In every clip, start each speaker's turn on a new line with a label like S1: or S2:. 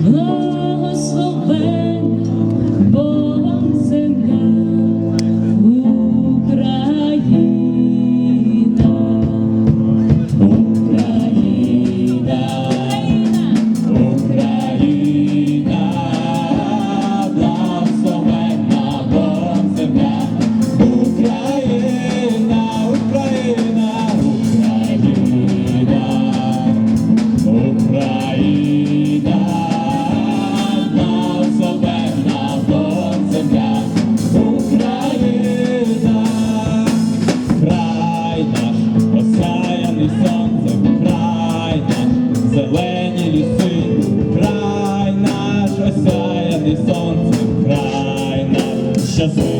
S1: mm ліси, край наш осяяний сонцем, край наш.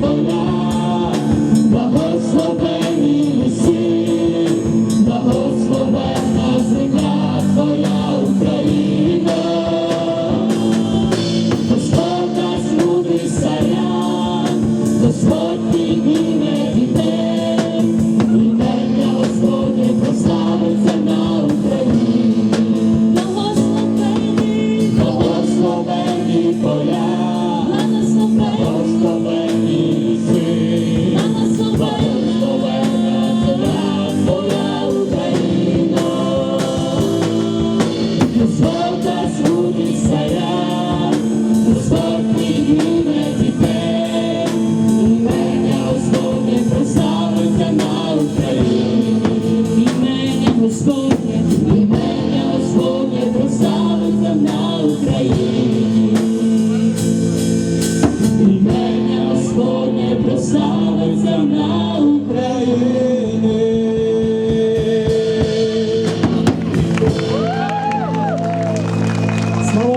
S1: Bye.